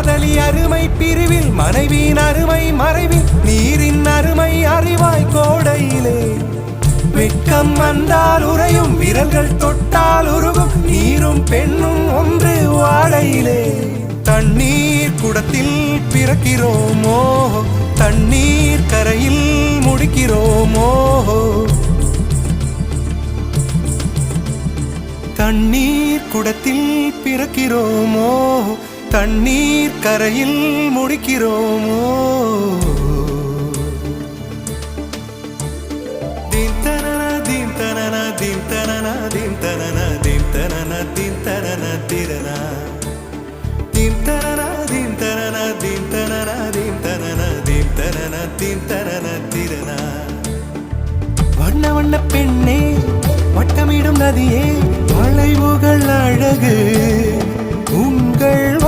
காதலி அருமை பிரிவில் மனைவியின் அருமை மறைவில் நீரின் அருமை அறிவாய் கோடையிலே. வெட்கம் வந்தால் உறையும் விரல்கள் தொட்டால் உருகும் நீரும் பெண்ணும் ஒன்று வாழையிலே தண்ணீர் குடத்தில் பிறக்கிறோமோ? தண்ணீர் கரையில் முடிக்கிறோமோ? தண்ணீர் குடத்தில் பிறக்கிறோமோ? தண்ணீர் கரையில் முடிக்கிறோமோ தீம் தனன தீம் தனன தீம் தனன திரனா தீம் தனன தீம் தனன தீம் திரனா வண்ண வண்ண பெண்ணே வட்டமிடும் நதியே